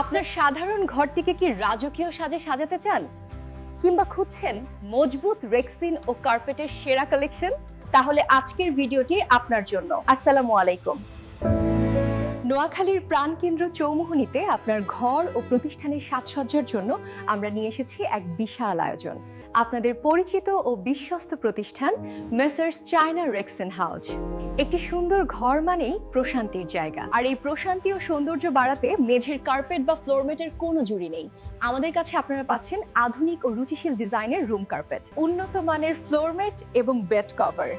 আপনার সাধারণ ঘরটিকে কি রাজকীয় সাজে সাজাতে চান? কিংবা খুঁজছেন মজবুত রেক্সিন ও কার্পেটের সেরা কালেকশন? তাহলে আজকের ভিডিওটি আপনার জন্য। আসসালামু আলাইকুম। নোয়াখালীর প্রাণকেন্দ্র চৌমুহনীতে আপনার ঘর ও প্রতিষ্ঠানের সাজসজ্জার জন্য আমরা নিয়ে এসেছি এক বিশাল আয়োজন। আপনাদের পরিচিত ও বিশ্বস্ত প্রতিষ্ঠান মেসার্স চায়না রেক্সেন হাউস একটি সুন্দর ঘর মানেই প্রশান্তির জায়গা। আর এই প্রশান্তি ও সৌন্দর্য বাড়াতে মেঝের কার্পেট বা ফ্লোরমেটের কোনো জুড়ি নেই। আমাদের কাছে আপনারা পাচ্ছেন আধুনিক ও রুচিশীল ডিজাইনের রুম কার্পেট উন্নত মানের ফ্লোরমেট এবং বেড কভার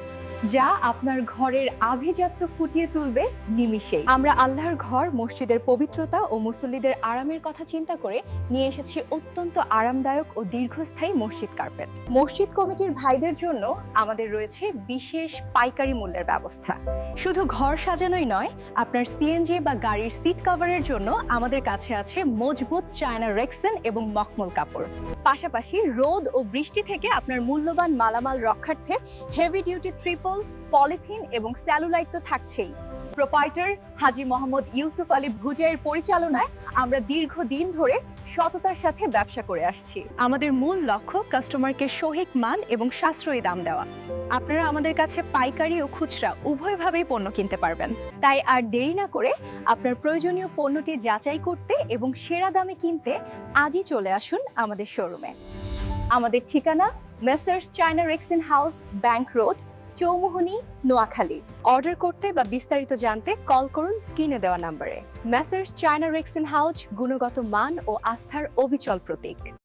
যা আপনার ঘরের আভিজাত্য ফুটিয়ে তুলবে নিমিষেই। আমরা আল্লাহর ঘর, মসজিদের পবিত্রতা ও মুসল্লিদের আরামের কথা চিন্তা করে নিয়ে এসেছি অত্যন্ত আরামদায়ক ও দীর্ঘস্থায়ী মসজিদ কার্পেট। মসজিদ কমিটির ভাইদের জন্য আমাদের রয়েছে বিশেষ পাইকারি মূল্যের ব্যবস্থা। শুধু ঘর সাজানোই নয়, আপনার সিএনজি বা গাড়ির সিট কভারের জন্য আমাদের কাছে আছে মজবুত চায়না রেক্সেন এবং মকমল কাপড়। পাশাপাশি রোদ ও বৃষ্টি থেকে আপনার মূল্যবান মালামাল রক্ষার্থে হেভি ডিউটি ট্রিপল পলিথিন এবং স্যালুলাইট তো থাকছেই। প্রোপাইটার হাজি মোহাম্মদ ইউসুফ আলী ভুজাইয়ের পরিচালনায় আমরা দীর্ঘদিন ধরে সততার সাথে ব্যবসা করে আসছি। আমাদের মূল লক্ষ্য কাস্টমারকে সহিক মান এবং সাশ্রয়ী দাম দেওয়া। আপনারা আমাদের কাছে পাইকারি ও খুচরা উভয়ভাবেই পণ্য কিনতে পারবেন। তাই আর দেরি না করে আপনার প্রয়োজনীয় পণ্যটি যাচাই করতে এবং সেরা দামে কিনতে আজই চলে আসুন আমাদের শোরুমে। আমাদের ঠিকানা messrs China rexine house bank road Chaumuhani, Noakhali. Order করতে বা বিস্তারিত জানতে কল করুন স্ক্রিনে দেওয়া নম্বরে। মেসার্স চায়না রেক্সেন হাউজ গুণগত মান ও আস্থার অবিচল প্রতীক।